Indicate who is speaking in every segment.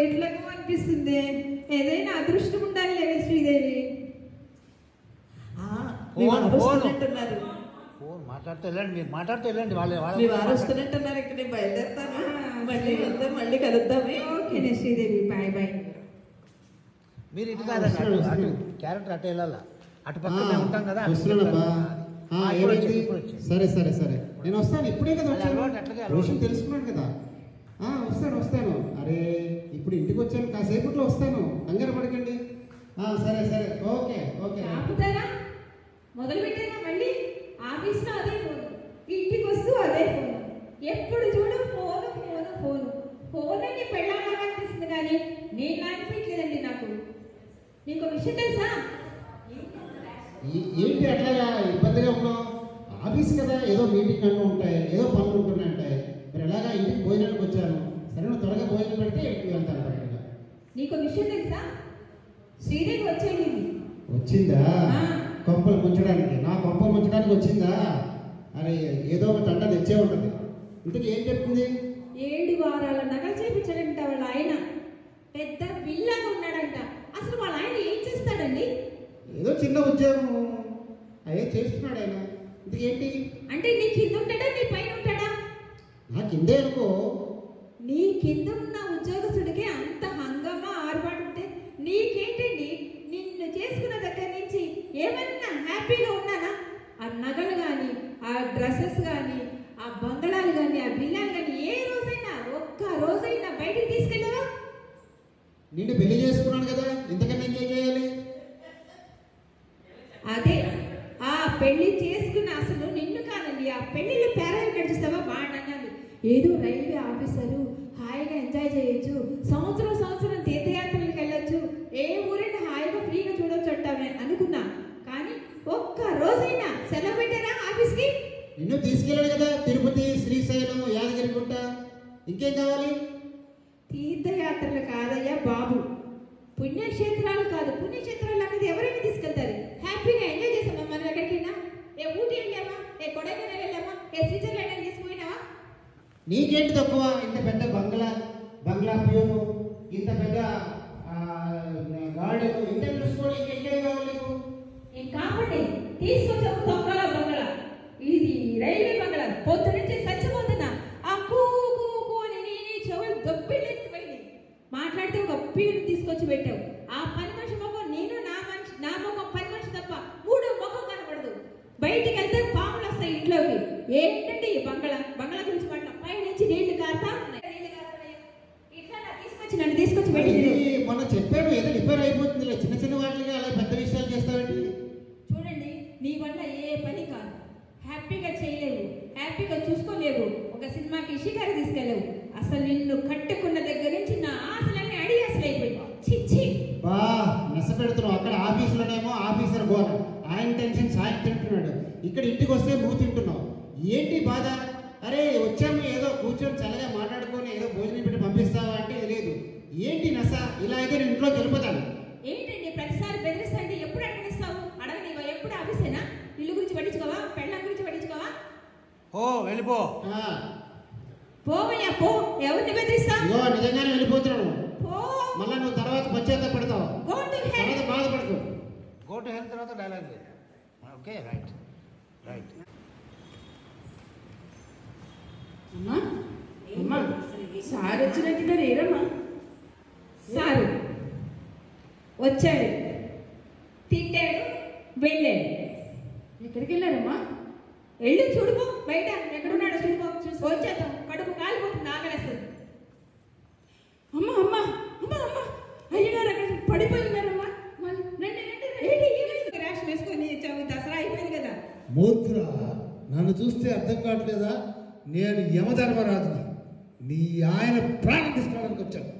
Speaker 1: ఎట్లాగో అనిపిస్తుంది. ఏదైనా అదృష్టం ఉండాలి లేవే శ్రీదేవి?
Speaker 2: ఆ, మీ
Speaker 3: ఫోన్, మాట్లాడుతూ వెళ్ళండి మీరు మాట్లాడుతూ వెళ్ళండి వాళ్ళ వాళ్ళ
Speaker 2: మీ వారు వస్తున్నట్టున్నారు ఇక్కడ నేను బయలుదేరుతాను. మళ్ళీ వద్దాం మళ్ళీ కలుద్దామే.
Speaker 1: ఓకేనే శ్రీదేవి బాయ్ బాయ్.
Speaker 3: మీరు ఇటు కాదండి అటు అటు. క్యారెక్టర్ అటు వెళ్ళాలా? అటు పక్కనే ఉంటాం కదా.
Speaker 4: సరే సరే సరే. నేను వస్తాను ఇప్పుడే కదా వచ్చాను. విషయం తెలుసుకున్నాను కదా. వస్తాను వస్తాను. అరే ఇప్పుడు ఇంటికి వచ్చాను కాసేపట్లో వస్తాను. కంగారు పడకండి. సరే సరే. Okay okay.
Speaker 1: ఆపుతారా? మొదలు పెట్టారా మళ్ళీ? ఆఫీస్లో అదే ఫోన్. ఇంటికి వస్తూ అదే ఫోన్. ఎప్పుడు చూడు ఫోను ఫోను ఫోను. ఫోన్ అని పెళ్ళాలని అనిపిస్తుంది కానీ నేను అనిపించలేదండి నాకు. నీకు విషయం తెలుసా?
Speaker 4: ఏంటి అట్లాగా ఇబ్బందిగా ఉన్నావు? ఆఫీస్ కదా ఏదో మీటింగ్ అంటూ ఉంటాయి ఏదో పనులు ఉంటున్నాయి మరి ఎలాగా ఇంటికి భోజనానికి వచ్చాను సరే నువ్వు త్వరగా భోజనం పెడితే ఇంటికి వెళ్తాను కరెక్ట్గా
Speaker 1: నీకు విషయం తెలుసా? శ్రీదేవి
Speaker 4: వచ్చిందా?
Speaker 1: ఆ.
Speaker 4: కొంపలు ముంచడానికి. నా కొంపలు ముంచడానికి వచ్చిందా? అరే ఏదో ఒక తంట తెచ్చే ఉంటుంది. ఇంతకు ఏం చెప్తుంది
Speaker 1: ఏడు వారాల నగలు చేయించాడంట వాళ్ళ ఆయన. పెద్ద విల్లాగా ఉన్నాడంట. అసలు వాళ్ళ ఆయన ఏం చేస్తాడండి?
Speaker 4: ఏదో చిన్న ఉద్యోగం. అయ్యే చేస్తున్నాడు ఆయన. ఇంతకు ఏంటి?
Speaker 1: అంటే నీ కింద ఉంటాడా? నీ పైన ఉంటాడా?
Speaker 4: నా కిందే అనుకో.
Speaker 1: నీ కింద ఉన్న ఉద్యోగస్తుడికి అంత ఏదో రైల్వే ఆఫీసరు హాయిగా ఎంజాయ్ చేయొచ్చు. సంవత్సరం సంవత్సరం తీర్థయాత్రలకు వెళ్ళొచ్చు. ఏ ఊరైనా హాయిగా ఫ్రీగా చూడొచ్చు అంటామే అనుకున్నా. కానీ ఒక్క రోజైనా సెలవు పెట్టారా ఆఫీస్కి?
Speaker 4: నిన్ను తీసుకెళ్ళాడు కదా తిరుపతి శ్రీశైలం యాదగిరిగుట్ట ఇంకేం కావాలి?
Speaker 1: తీర్థయాత్రలు కాదయ్యా బాబు. పుణ్యక్షేత్రాలు కాదు పుణ్యక్షేత్రాలు అనేది ఎవరైనా తీసుకెళ్తారు హ్యాపీగా ఎంజాయ్ చేసామా మనం ఎక్కడికైనా ఏ ఊటీ వెళ్ళామా ఏ కొడైకెనాల్ వెళ్ళామా ఏ స్విట్జర్లాండ్ అని తీసుకుపోయినావా
Speaker 4: ఇంకేంటి తక్కువ ఇంత పెద్ద బంగ్లా ప్యూను ఇంత పెద్ద గార్డెన్ ఇంత చూసుకోవడం ఇంకా ఇంకేం కావాలి నీకు
Speaker 1: ఏం కాబట్టి తీసుకొచ్చాము తొక్కల బంగళ ఇది రైల్వే బంగళ పొద్దు నుంచి చచ్చిపోతున్నా ఆ కూ కూ కూ అని నీ నీ చెవులు దొబ్బిళ్ళెత్తిపోయింది మాట్లాడితే ఒక పీరు తీసుకొచ్చి పెట్టావు ఆ పని మనిషి ముఖం నేను నా మనిషి నా ముఖం పని మనిషి తప్ప మూడో ముఖం కనబడదు బయటికి వెళ్తే పాములు వస్తాయి ఇంట్లోకి ఏంటంటే ఈ బంగళ బంగళ గురించి మాట్లా పై నుంచి నీళ్ళు కారుతా ఉన్నాయి నీళ్ళు కారుతున్నాయి. ఇట్లా నా తీసుకొచ్చి నన్ను తీసుకొచ్చి
Speaker 4: మరి
Speaker 1: పెట్టి
Speaker 4: మొన్న చెప్పాడు ఏదో రిపేర్ అయిపోతుంది చిన్న చిన్న వాటికి అలా పెద్ద విషయాలు చేస్తావేంటి
Speaker 1: చూడండి నీ వల్ల ఏ పని కాదు హ్యాపీగా చేయలేవు చూసుకోలేవు ఒక సినిమాకి షికారు తీసుకెళ్ళవు. అసలు నిన్ను కట్టుకున్న దగ్గర నుంచి నా ఆశలన్నీ అడిగి అసలు చిచ్చి
Speaker 4: బా నెస పెడుతున్నావు. అక్కడ ఆఫీసులోనేమో ఆఫీసర్ గోల ఆయన టెన్షన్ సాయం తింటున్నాడు. ఇక్కడ ఇంటికి వస్తే నువ్వు తింటున్నావు. ఏంటి బాధ? అరే వచ్చాము ఏదో కూర్చొని చల్లగా మాట్లాడుకొని ఏదో భోజనం పెట్టి పంపిస్తావా అంటే లేదు. ఏంటి నస? ఇలా అయితే నేను ఇంట్లోకి వెళ్ళిపోతాను.
Speaker 1: ఏంటండి? ప్రతిసారి బెదిరిస్తా అంటే ఎప్పుడు అడగనిస్తావు అడగనివా ఎప్పుడు ఆఫీసేనా ఇల్లు గురించి పట్టించుకోవా పెళ్ళం గురించి పట్టించుకోవా
Speaker 3: ఓ వెళ్ళిపో.
Speaker 1: పోవయ్యా పో. ఎవరిని బెదిరిస్తావు?
Speaker 4: ఇగో నిజంగానే వెళ్ళిపోతున్నాను.
Speaker 1: పో.
Speaker 4: మళ్ళా నువ్వు తర్వాత పశ్చాత్త పడతావు.
Speaker 1: గో టు హెల్
Speaker 4: తర్వాత బాధపడకు.
Speaker 3: గో టు హెల్త్ తర్వాత డైలాగ్ ఓకే రైట్ రైట్
Speaker 2: అమ్మా. అమ్మా. సార్ వచ్చినట్టున్నారు ఏరమ్మా.
Speaker 1: సారు. వచ్చాడు తిట్టాడు వెళ్ళాడు
Speaker 2: ఎక్కడికి వెళ్ళారమ్మా
Speaker 1: వెళ్ళి చూడుకో బయట ఎక్కడున్నాడో చూడుకో చూసి వచ్చేద్దాం కడుపు కాలిపోతుంది ఆకలేస్తుంది
Speaker 2: అమ్మా అమ్మా అమ్మా అమ్మా అయ్యగారు అక్కడ పడిపోయినారమ్మా మళ్ళీ రండి రండి రండి.
Speaker 1: ఏంటి ఈ వయసులో ర్యాష్ వేసుకొని చ- దసరా అయిపోయింది కదా
Speaker 5: మూర్ఖురా నన్ను చూస్తే అర్థం కావట్లేదా? నేను యమధర్మరాజుని. నీ ఆయన ప్రాణం తీసుకోవడానికి వచ్చాను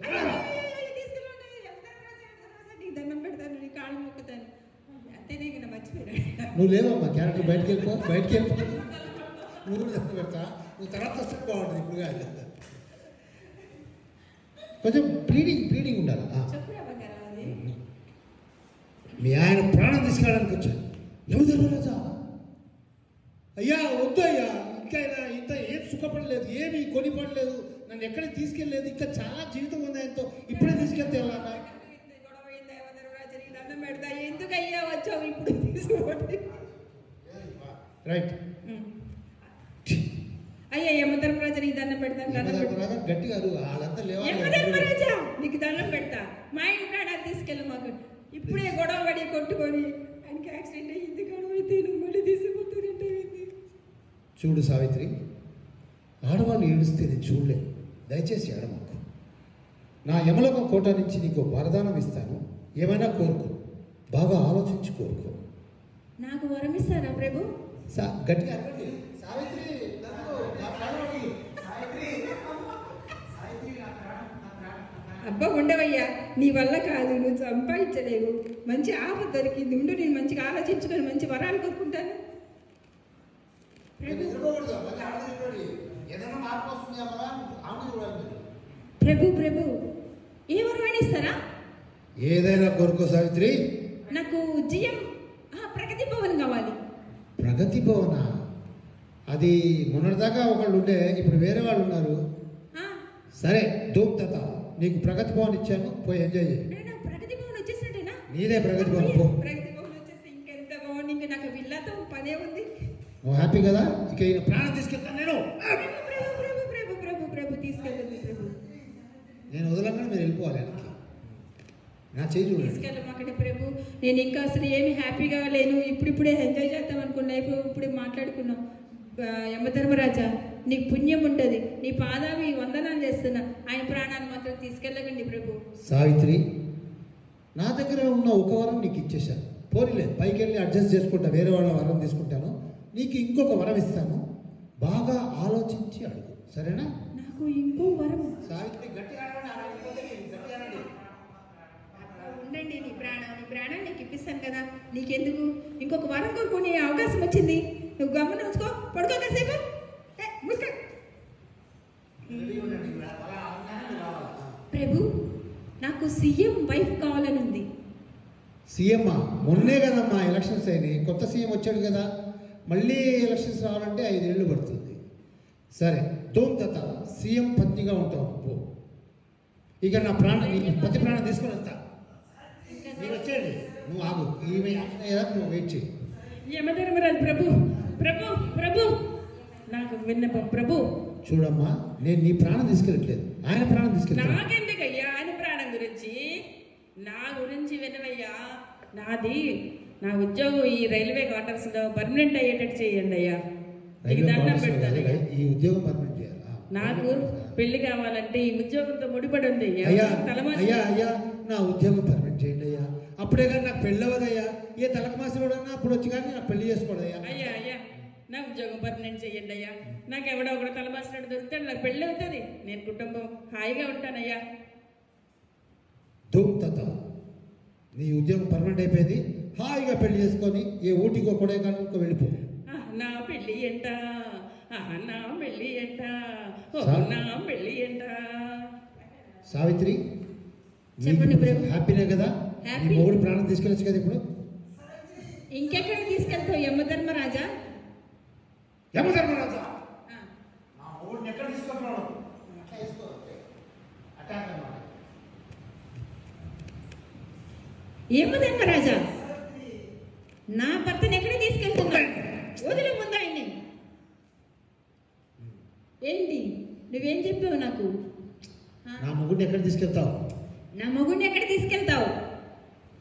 Speaker 1: నీ
Speaker 5: నువ్వు లేవమ్మా క్యారెక్టర్ బయటకు వెళ్ళిపో బయటకు వెళ్ళిపో నువ్వు పెడతా నువ్వు తర్వాత వస్తే బాగుంటుంది ఇప్పుడు కాదు కొంచెం ప్లీడింగ్ ప్లీడింగ్ ఉండాలి మీ ఆయన ప్రాణం తీసుకోవడానికి వచ్చాను యమధర్మరాజా అయ్యా వద్దు అయ్యా ఇంకా ఇంత ఏం సుఖపడలేదు ఏమీ కొనిపడలేదు నన్ను ఎక్కడికి తీసుకెళ్ళలేదు ఇంకా చాలా జీవితం ఉంది ఆయనతో ఇప్పుడే తీసుకెళ్తే
Speaker 1: పెడతా ఎందుకు అయ్యా వచ్చావు ఇప్పుడు తీసుకోండి
Speaker 5: రైట్
Speaker 1: అయ్యా యమధర్మరాజా నీకు దండం పెడతాను
Speaker 5: గట్టిగా
Speaker 1: యమధర్మరాజా నీకు దండం పెడతా. మా ఇంట్లో తీసుకెళ్ళి మాకు. ఇప్పుడే గొడవ పడి కొట్టుకొని
Speaker 5: చూడు సావిత్రి ఆడవాళ్ళు ఏడుస్తే నేను చూడలేను దయచేసి ఏడమాకు నా యమలోక కోట నుంచి నీకు వరదానం ఇస్తాను. ఏమైనా కోరుకో. బాగా ఆలోచించి కోరుకో.
Speaker 1: నాకు వరం ఇస్తారా ప్రభు?
Speaker 5: సా గట్టిగా. సావిత్రి.
Speaker 1: అబ్బా ఉండవయ్యా. నీ వల్ల కాదు నువ్వు సంపాదించలేవు. మంచి ఆపద దొరికింది ఉండు నేను మంచిగా ఆలోచించుకొని మంచి వరాలు కోరుకుంటాను.
Speaker 3: నిద్రపోకూడదు మళ్ళీ. ఏదైనా మార్పు వస్తుంది అమ్మా ఆడ చూడాలి మీరు
Speaker 1: ప్రభు ప్రభు ఏ వరం ఇస్తారా?
Speaker 5: ఏదైనా కోరుకో సావిత్రి.
Speaker 1: నాకు ఆ, ప్రగతి భవన్ కావాలి.
Speaker 5: ప్రగతి భవన? అది మొన్నటిదాకా ఒకళ్ళు ఉండే ఇప్పుడు వేరే వాళ్ళు ఉన్నారు. సరే ధూమ్ తత నీకు ప్రగతి భవన్ ఇచ్చాను పోయి ఎంజాయ్ చేయి.
Speaker 1: నేను ప్రగతి భవన్ వచ్చేసినట్టేనా
Speaker 5: నీదే ప్రగతి భవన్ పో
Speaker 1: ప్రగతి భవన్ వచ్చేస్తే ఇంకెంత బాగుంది ఇంకా నాకు విల్లాతో పనే ఉంది
Speaker 5: నువ్వు హ్యాపీ కదా? ఇక ఈయన ప్రాణం తీసుకెళ్తాను నేను. నేను వదలంగానే మీరు వెళ్ళిపోవాలి వెనక్కి. నా చేయి చూడండి.
Speaker 1: తీసుకెళ్ళమాకండి ప్రభు. నేను ఇంకా అసలు ఏమి హ్యాపీగా లేను. ఇప్పుడిప్పుడే ఎంజాయ్ చేద్దాం అనుకున్నా. ఇప్పుడు ఇప్పుడే మాట్లాడుకున్నాం. యమధర్మరాజా నీకు పుణ్యం ఉంటుంది. నీ పాదావి వందనాలు చేస్తున్నా. ఆయన ప్రాణాన్ని మాత్రం తీసుకెళ్ళకండి ప్రభు.
Speaker 5: సావిత్రి నా దగ్గర ఉన్న ఒక వరం నీకు ఇచ్చేశాను. పోనీలే పైకి వెళ్ళి అడ్జస్ట్ చేసుకుంటా. వేరే వాళ్ళ వరం తీసుకుంటాను. నీకు ఇంకొక వరం ఇస్తాను. బాగా ఆలోచించి అడుగు. సరేనా?
Speaker 1: నాకు ఇంకో వరం.
Speaker 5: సావిత్రి గట్టిగా.
Speaker 1: ఉండండి నీ ప్రాణం నీ ప్రాణం నీకు ఇప్పిస్తాను కదా. నీకెందుకు? ఇంకొక వరం కోరుకునే అవకాశం వచ్చింది. నువ్వు గమనం ఉంచుకో. పడుకో కాసేపు. ప్రభు నాకు సీఎం వైఫ్ కావాలని ఉంది.
Speaker 5: సీఎం మొన్నే కదమ్మా ఎలక్షన్స్ అయినాయి. కొత్త సీఎం వచ్చాడు కదా. మళ్ళీ ఎలక్షన్స్ రావాలంటే ఐదేళ్ళు పడుతుంది. సరే దోమ్ తత సీఎం పత్నిగా ఉంటావు పో. ఇక నా ప్రాణం నీ పతి ప్రాణం తీసుకొని వెళ్తా మీరు వచ్చేయండి. నువ్వు ఆగు. ఈమె నువ్వు వెయిట్ చేయి.
Speaker 1: యమధర్మరాజు ప్రభు ప్రభు ప్రభు. నాకు విన్నపం ప్రభు.
Speaker 5: చూడమ్మా నేను నీ ప్రాణం తీసుకెళ్ళట్లేదు. ఆయన ప్రాణం తీసుకెళ్తాను
Speaker 1: నాకెందుకయ్యా? ఆయన ప్రాణం గురించి? నా గురించి వినవయ్యా? నాది నా ఉద్యోగం ఈ రైల్వే క్వార్టర్స్లో పర్మనెంట్ అయ్యేటట్టు చేయండి అయ్యా. దండం
Speaker 5: క్వార్టర్స్లో ఈ ఉద్యోగం పర్మనెంట్ చేయాలి? ఆ.
Speaker 1: నాకు పెళ్ళి కావాలంటే ఈ ఉద్యోగంతో ముడిపడి ఉంది
Speaker 5: అయ్యా అయ్యా అయ్యా నా ఉద్యోగం పర్మనెంట్ చేయండి అయ్యా. అప్పుడే కానీ నాకు పెళ్ళి అవ్వదయ్యా ఏ తలకమాసి కూడా అప్పుడు వచ్చి కానీ నాకు పెళ్ళి చేసుకోడయ్యా
Speaker 1: అయ్యా. అయ్యా నా ఉద్యోగం పర్మనెంట్ చేయండి అయ్యా. నాకు ఎవడో ఒకడు తలమాసినట్టు దొరుకుతాడు నాకు పెళ్ళి అవుతుంది. నేను కుటుంబం హాయిగా ఉంటానయ్యా
Speaker 5: తత. నీ ఉద్యోగం పర్మనెంట్ అయిపోయింది. హాయిగా పెళ్ళి చేసుకొని ఏ ఊటికో కొడైకానల్కో వెళ్ళిపో.
Speaker 1: ఆ, నా పెళ్ళి ఎంట. ఆ, నా పెళ్ళి ఎంట. నా పెళ్ళి ఎంట.
Speaker 5: సావిత్రి
Speaker 1: చెప్పండి ప్రభు.
Speaker 5: హ్యాపీనే కదా? నీ
Speaker 1: హ్యాపీ.
Speaker 5: మొగుడు ప్రాణం తీసుకెళ్ళచ్చు కదా ఇప్పుడు?
Speaker 1: ఇంకెక్కడ తీసుకెళ్తావు? యమధర్మరాజా?
Speaker 5: యమధర్మరాజా?
Speaker 1: ఆ,
Speaker 3: మా ఊరిని ఎక్కడ తీసుకుంటున్నాడు అట్లా వేసుకో అటాక్ అన్నమాట.
Speaker 1: యమధర్మరాజా? నా భర్తను ఎక్కడ తీసుకెళ్తున్నా వదిలే ముందు ఆయన్ని. ఏంటి? నువ్వేం చెప్పావు నాకు?
Speaker 5: నా మొగుడిని ఎక్కడ తీసుకెళ్తావు?
Speaker 1: నా మగుడిని ఎక్కడ తీసుకెళ్తావు?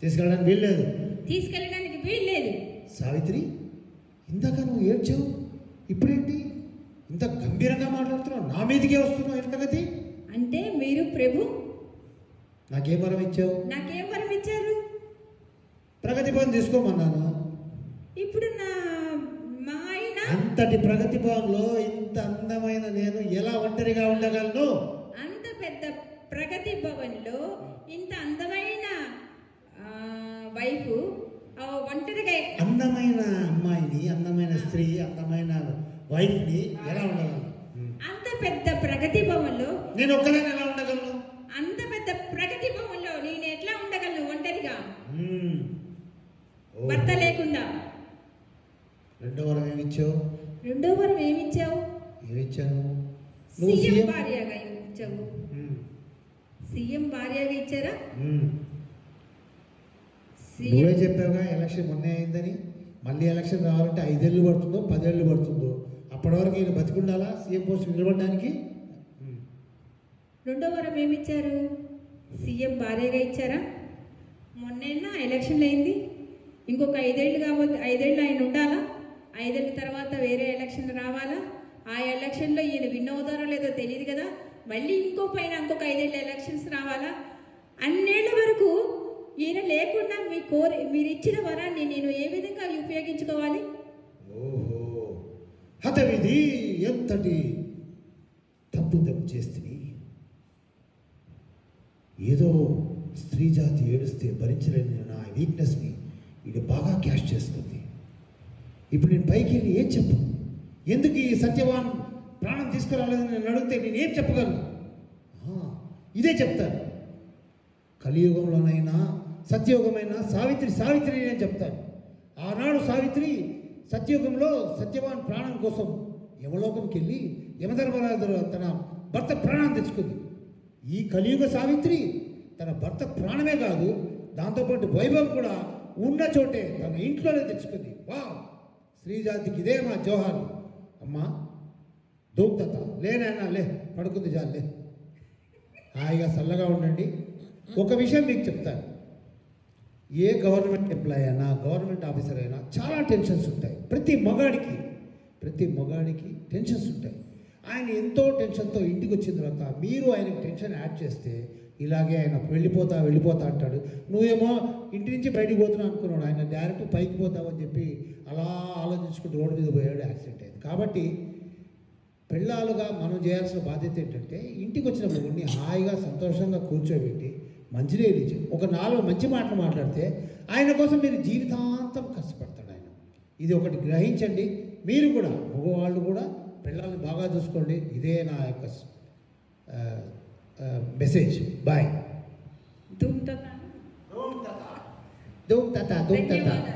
Speaker 5: తీసుకెళ్ళడానికి వీల్లేదు.
Speaker 1: తీసుకెళ్ళడానికి వీల్లేదు.
Speaker 5: సావిత్రి ఇందాక నువ్వు ఏడ్చావు? ఇప్పుడేంటి? ఇంత గంభీరంగా మాట్లాడుతున్నావు? నా మీదకే వస్తున్నావు ఎంత గతి
Speaker 1: అంటే మీరు ప్రభు?
Speaker 5: నాకేం వరం ఇచ్చావు?
Speaker 1: నాకేం వరం ఇచ్చారు?
Speaker 5: ప్రగతి భవన్ తీసుకోమన్నాను.
Speaker 1: ఇప్పుడు నా మా ఆయన
Speaker 5: అంతటి ప్రగతి భవన్లో ఇంత అందమైన నేను ఎలా ఒంటరిగా ఉండగలను?
Speaker 1: అంత పెద్ద ప్రగతి భవన్లో ఇంత అందమైన వైఫ్ ఒంటరిగా
Speaker 5: అందమైన అమ్మాయిని అందమైన స్త్రీ అందమైన వైఫ్ని ఎలా ఉండగలను?
Speaker 1: అంత పెద్ద ప్రగతి భవన్లో
Speaker 5: నేను ఒక్కదాన్ని ఎలా ఉండగలను
Speaker 1: అంత పెద్ద ప్రగతి భవన్లో నేను ఎట్లా ఉండగలను ఒంటరిగా
Speaker 5: మ్మ్. ఓ.
Speaker 1: భర్త లేకుండా
Speaker 5: రెండో వరం ఏమి ఇచ్చావు ఏమి ఇచ్చాను నువ్వు
Speaker 1: సీఎం భార్యగా వచ్చావు
Speaker 5: ఉమ్,
Speaker 1: సీఎం భార్యగా ఇచ్చారా?
Speaker 5: నువ్వే చెప్పావుగా ఎలక్షన్ మొన్నే అయిందని. మళ్ళీ ఎలక్షన్ రావాలంటే ఐదేళ్ళు పడుతుందో పదేళ్ళు పడుతుందో. అప్పటి వరకు ఈయన బతికుండాలా సీఎం పోస్ట్ నిలబడడానికి.
Speaker 1: రెండో వారం ఏమి ఇచ్చారు సీఎం భార్యగా ఇచ్చారా? మొన్నేనా ఎలక్షన్లు అయింది? ఇంకొక ఐదేళ్ళు కాబట్టి ఐదేళ్ళు ఆయన ఉండాలా? ఐదేళ్ళ తర్వాత వేరే ఎలక్షన్ రావాలా? ఆ ఎలక్షన్లో ఈయన విన్ అవుతారో లేదో తెలియదు కదా. మళ్ళీ ఇంకో పైన ఇంకొక ఐదేళ్ళ ఎలక్షన్స్ రావాలా? అన్నేళ్ళ వరకు ఈయన లేకుండా మీ కోరి మీరు ఇచ్చిన వరాన్ని నేను ఏ విధంగా ఉపయోగించుకోవాలి?
Speaker 5: ఓహో! హతవిధి ఎంతటి తప్పు తప్పు చేస్తుంది. ఏదో స్త్రీ జాతి ఏడుస్తే భరించలేని నా వీక్నెస్ని ఇది బాగా క్యాష్ చేసుకుంది. ఇప్పుడు నేను పైకి వెళ్ళి ఏం చెప్పు? ఎందుకు ఈ సత్యవాన్ ప్రాణం తీసుకురాలేదని నేను అడిగితే నేను ఏం చెప్పగలను? ఇదే చెప్తాను. కలియుగంలోనైనా సత్యయుగమైన సావిత్రి సావిత్రి నేను చెప్తాను. ఆనాడు సావిత్రి సత్యయుగంలో సత్యవాన్ ప్రాణం కోసం యమలోకంకి వెళ్ళి యమధర్మరాజు తన భర్త ప్రాణం తెచ్చుకుంది. ఈ కలియుగ సావిత్రి తన భర్త ప్రాణమే కాదు దాంతోపాటు వైభవం కూడా ఉన్న చోటే తన ఇంట్లోనే తెచ్చుకుంది. వా స్త్రీజాతికి ఇదే మా జోహార్. అమ్మా దూక్తత. లేనైనా లే పడుకుంది జాలే హాయిగా చల్లగా ఉండండి. ఒక విషయం మీకు చెప్తాను. ఏ గవర్నమెంట్ ఎంప్లాయ్ అయినా గవర్నమెంట్ ఆఫీసర్ అయినా చాలా టెన్షన్స్ ఉంటాయి. ప్రతి మగాడికి ప్రతి మగాడికి టెన్షన్స్ ఉంటాయి. ఆయన ఎంతో టెన్షన్తో ఇంటికి వచ్చిన తర్వాత మీరు ఆయనకి టెన్షన్ యాడ్ చేస్తే ఇలాగే ఆయన వెళ్ళిపోతా వెళ్ళిపోతా అంటాడు. నువ్వేమో ఇంటి నుంచి బయటికి పోతున్నావు అనుకున్నాడు. ఆయన డైరెక్ట్ పైకి పోతావని చెప్పి అలా ఆలోచించుకుంటూ రోడ్డు మీద పోయాడు యాక్సిడెంట్ అయింది. కాబట్టి పెళ్ళాలుగా మనం చేయాల్సిన బాధ్యత ఏంటంటే ఇంటికి వచ్చిన మొగుడిని హాయిగా సంతోషంగా కూర్చోబెట్టి మంచినీళ్ళు ఇచ్చి ఒక నాలుగు మంచి మాటలు మాట్లాడితే ఆయన కోసం మీరు జీవితాంతం కష్టపడతాడు ఆయన. ఇది ఒకటి గ్రహించండి. మీరు కూడా మగవాళ్ళు కూడా పిల్లల్ని బాగా చూసుకోండి. ఇదే నా యొక్క మెసేజ్ బాయ్
Speaker 1: దుమ్తో
Speaker 5: ధూమ్ తత ధూమ్ తత
Speaker 1: ధన్యవాదాలు